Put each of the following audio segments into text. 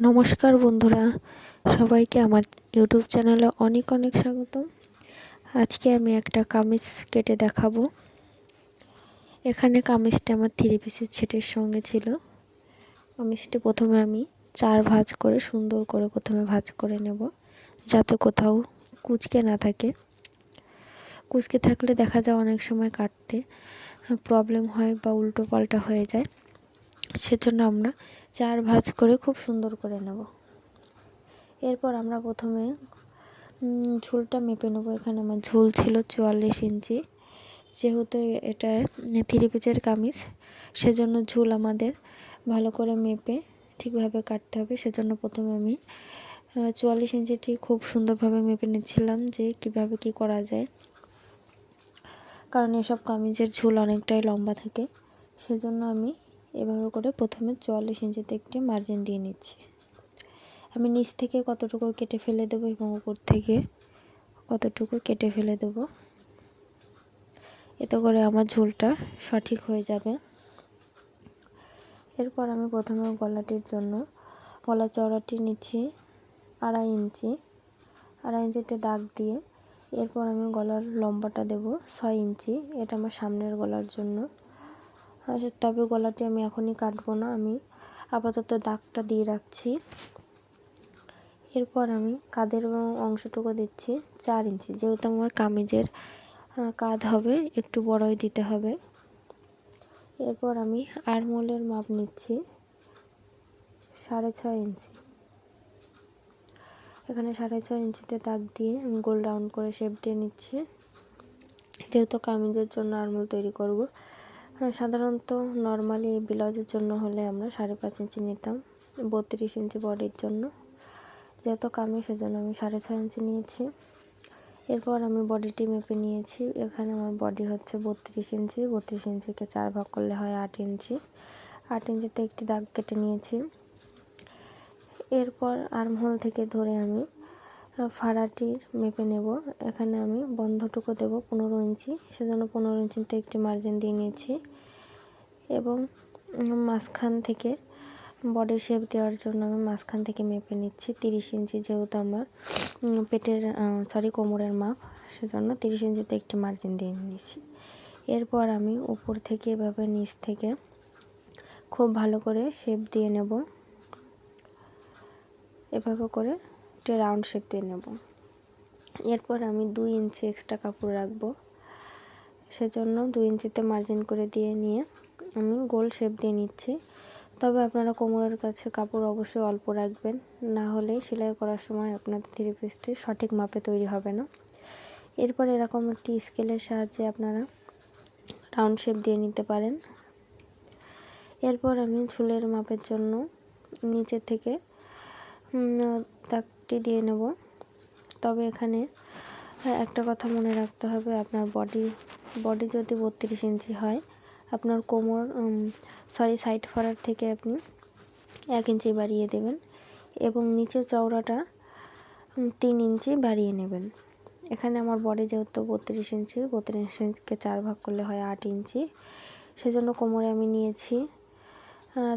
নমস্কার বন্ধুরা, সবাইকে আমার ইউটিউব চ্যানেলে অনেক অনেক স্বাগত আজকে আমি একটা কামিজ কেটে দেখাবো। এখানে কামিজটা আমার থ্রি পিসের ছেটের সঙ্গে ছিল। কামিজটি প্রথমে আমি চার ভাঁজ করে সুন্দর করে প্রথমে ভাজ করে নেব, যাতে কোথাও কুচকে না থাকে। কুচকে থাকলে দেখা যায় অনেক সময় কাটতে প্রবলেম হয় বা উল্টো পাল্টা হয়ে যায়। সেজন্য আমরা চার ভাঁজ করে খুব সুন্দর করে নেব। এরপর আমরা প্রথমে ঝুলটা মেপে নেব। এখানে আমার ঝুল ছিল চুয়াল্লিশ ইঞ্চি। যেহেতু এটা থ্রি পিচের কামিজ, সেজন্য ঝুল আমাদের ভালো করে মেপে ঠিকভাবে কাটতে হবে। সেজন্য প্রথমে আমি চুয়াল্লিশ ইঞ্চিটি খুব সুন্দরভাবে মেপে নিচ্ছিলাম যে কীভাবে কি করা যায়। কারণ এসব কামিজের ঝুল অনেকটাই লম্বা থাকে। সেজন্য আমি এভাবে করে প্রথমে চুয়াল্লিশ ইঞ্চিতে একটি মার্জিন দিয়ে নিচ্ছি। আমি নিচ থেকে কতটুকু কেটে ফেলে দেবো এবং উপর থেকে কতটুকু কেটে ফেলে দেবো, এতে করে আমার ঝোলটা সঠিক হয়ে যাবে। এরপর আমি প্রথমে গলাটির জন্য, গলা চওড়াটি নিচ্ছি আড়াই ইঞ্চি, আড়াই ইঞ্চিতে দাগ দিয়ে। এরপর আমি গলার লম্বাটা দেব ছয় ইঞ্চি, এটা আমার সামনের গলার জন্য। তবে গলাটি আমি এখনই কাটবো না, আমি আপাতত দাগটা দিয়ে রাখছি। এরপর আমি কাঁধের অংশটুকু দিচ্ছি চার ইঞ্চি। যেহেতু আমার কামিজের কাঁধ হবে, একটু বড়ই দিতে হবে। এরপর আমি আরমোলের মাপ নিচ্ছি সাড়ে ছয় ইঞ্চি। এখানে সাড়ে ছয় ইঞ্চিতে দাগ দিয়ে আমি গোল রাউন্ড করে শেপ দিয়ে নিচ্ছি। যেহেতু কামিজের জন্য আরমোল তৈরি করব সাধারণত নর্মালি ব্লাউজের জন্য হলে আমরা সাড়ে পাঁচ ইঞ্চি নিতাম, বত্রিশ ইঞ্চি বডির জন্য। যেহেতু কামি সেজন্য আমি সাড়ে ছয় ইঞ্চি নিয়েছি। এরপর আমি বডিটি মেপে নিয়েছি। এখানে আমার বডি হচ্ছে বত্রিশ ইঞ্চি। বত্রিশ ইঞ্চিকে চার ভাগ করলে হয় আট ইঞ্চি। আট ইঞ্চিতে একটি দাগ কেটে নিয়েছি। এরপর আর্মহোল থেকে ধরে আমি ফাড়াটির মেপে নেব। এখানে আমি বন্ধটুকু দেব পনেরো ইঞ্চি। সেজন্য পনেরো ইঞ্চিতে একটি মার্জিন দিয়ে নিয়েছি এবং মাঝখান থেকে বডি শেপ দেওয়ার জন্য আমি মাঝখান থেকে মেপে নিচ্ছি। তিরিশ ইঞ্চি যেহেতু আমার পেটের সরি কোমরের মাপ, সেজন্য তিরিশ ইঞ্চিতে একটি মার্জিন দিয়ে নিয়েছি। এরপর আমি উপর থেকে এভাবে নিচ থেকে খুব ভালো করে শেপ দিয়ে নেব। এভাবে করে একটা রাউন্ড শেপ দিয়ে নেব। এরপর আমি দুই ইঞ্চি এক্সট্রা কাপড় রাখব। সেজন্য দুই ইঞ্চিতে মার্জিন করে দিয়ে নিয়ে আমি গোল শেপ দিয়ে নিচ্ছি। তবে আপনারা কোমরের কাছে কাপড় অবশ্যই অল্প রাখবেন, না হলে সেলাই করার সময় আপনাদের থ্রি পিসটি সঠিক মাপে তৈরি হবে না। এরপর এরকম একটি স্কেলের সাহায্যে আপনারা রাউন্ড শেপ দিয়ে নিতে পারেন। এরপর আমি ঝুলের মাপের জন্য নিচে থেকে দাগটি দিয়ে নেব। তবে এখানে একটা কথা মনে রাখতে হবে, আপনার বডি বডি যদি বত্রিশ ইঞ্চি হয়, আপনার কোমর সরি সাইড ফরার থেকে আপনি এক ইঞ্চি বাড়িয়ে দেবেন এবং নিচের চওড়াটা তিন ইঞ্চি বাড়িয়ে নেবেন। এখানে আমার বডি যেহেতু বত্রিশ ইঞ্চি, বত্রিশ ইঞ্চিকে চার ভাগ করলে হয় আট ইঞ্চি। সেজন্য কোমরে আমি নিয়েছি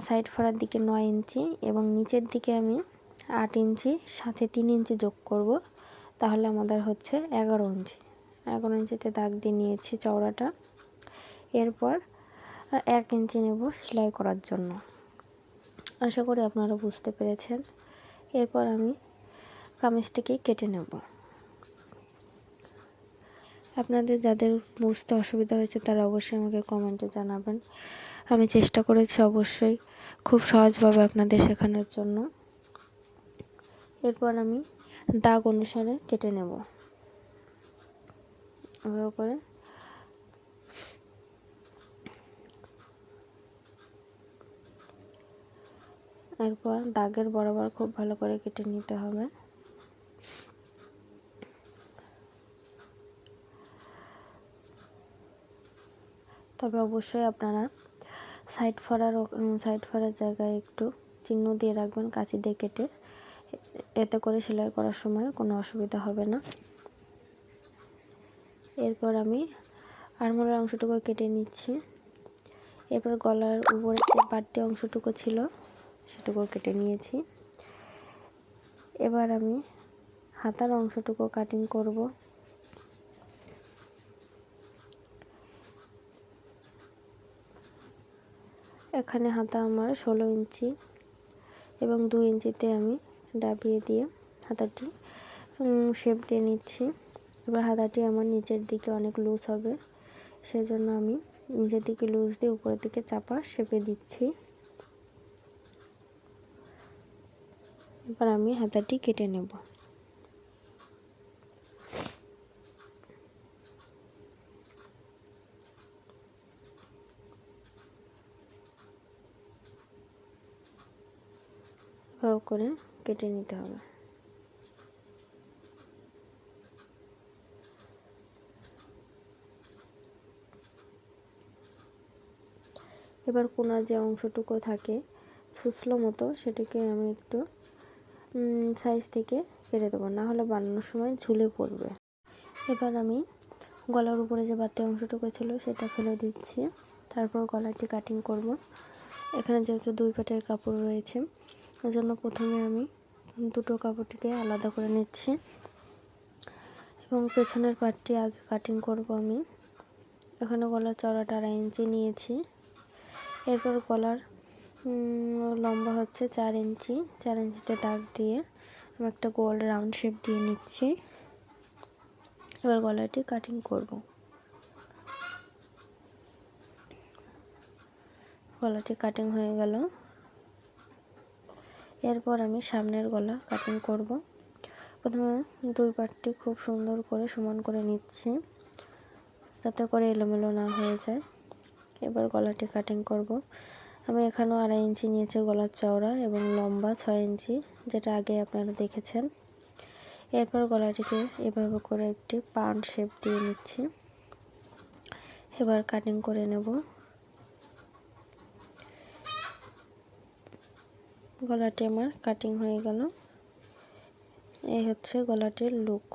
সাইড ফরার দিকে নয় ইঞ্চি এবং নিচের দিকে আমি আট ইঞ্চি, সাথে তিন ইঞ্চি যোগ করব। তাহলে আমাদের হচ্ছে এগারো ইঞ্চি। এগারো ইঞ্চিতে দাগ দিয়ে নিয়েছি চওড়াটা। এরপর এক ইঞ্চি নেব সেলাই করার জন্য। আশা করি আপনারা বুঝতে পেরেছেন। এরপর আমি কামিজটিকে কেটে নেব। আপনাদের যাদের বুঝতে অসুবিধা হয়েছে, তারা অবশ্যই আমাকে কমেন্টে জানাবেন। আমি চেষ্টা করেছি অবশ্যই খুব সহজভাবে আপনাদের শেখানোর জন্য। এরপর আমি দাগ অনুসারে কেটে নেব। এভাবে করে এরপর দাগের বরাবর খুব ভালো করে কেটে নিতে হবে। তবে অবশ্যই আপনারা সাইড ফরার সাইড ফরার জায়গায় একটু চিহ্ন দিয়ে রাখবেন, কাঁচি দিয়ে কেটে। এতে করে সেলাই করার সময় কোনো অসুবিধা হবে না। এরপর আমি আরমোলের অংশটুকু কেটে নিচ্ছি। এরপর গলার উপরে যে বাড়তি অংশটুকু ছিল সেটুকু কেটে নিয়েছি। এবার আমি হাতার অংশটুকু কাটিং করব। এখানে হাতা আমার ষোলো ইঞ্চি এবং দু ইঞ্চিতে আমি ডাবিয়ে দিয়ে হাতাটি শেপ দিয়ে নিচ্ছি। এবার হাতাটি আমার নিচের দিকে অনেক লুজ হবে। সেজন্য আমি নিচের দিকে লুজ দিয়ে উপরের দিকে চাপা শেপে দিচ্ছি। এবার আমি হাতাটি কেটে নেব। করে কেটে নিতে হবে। এবার কোনা যে অংশটুকু থাকে সুসলো মতো, সেটাকে আমি একটু সাইজ থেকে কেটে দেবো। না হলে বানানোর সময় ঝুলে পড়বে। এবার আমি গলার উপরে যে বাতি অংশটুকু ছিল, সেটা ফেলে দিচ্ছি। তারপর গলাটি কাটিং করব। এখানে যেহেতু দুই পাটের কাপড় রয়েছে ওই জন্য প্রথমে আমি দুটো কাপড়টিকে আলাদা করে নিচ্ছি। এবং পেছনের পাটটি আগে কাটিং করব আমি। এখানে গলার চড়াটা আড়াই ইঞ্চি নিয়েছি। এরপর গলার লম্বা হচ্ছে চার ইঞ্চি। চার ইঞ্চিতে দাগ দিয়ে আমি একটা গোল রাউন্ড শেপ দিয়ে নিচ্ছি। এবার গলাটি কাটিং করব। গলাটি কাটিং হয়ে গেল। এরপর আমি সামনের গলা কাটিং করব। প্রথমে দুই পাটটি খুব সুন্দর করে সমান করে নিচ্ছি, যাতে করে এলোমেলো না হয়ে যায়। এবার গলাটি কাটিং করব। আমি এখানেও আড়াই ইঞ্চি নিয়েছি গলার চওড়া এবং লম্বা ছয় ইঞ্চি, যেটা আগে আপনারা দেখেছেন। এরপর গলাটিকে এভাবে করে একটি পান শেপ দিয়ে নিচ্ছি। এবার কাটিং করে নেব। গলাটি আমার কাটিং হয়ে গেল। এই হচ্ছে গলাটির লুক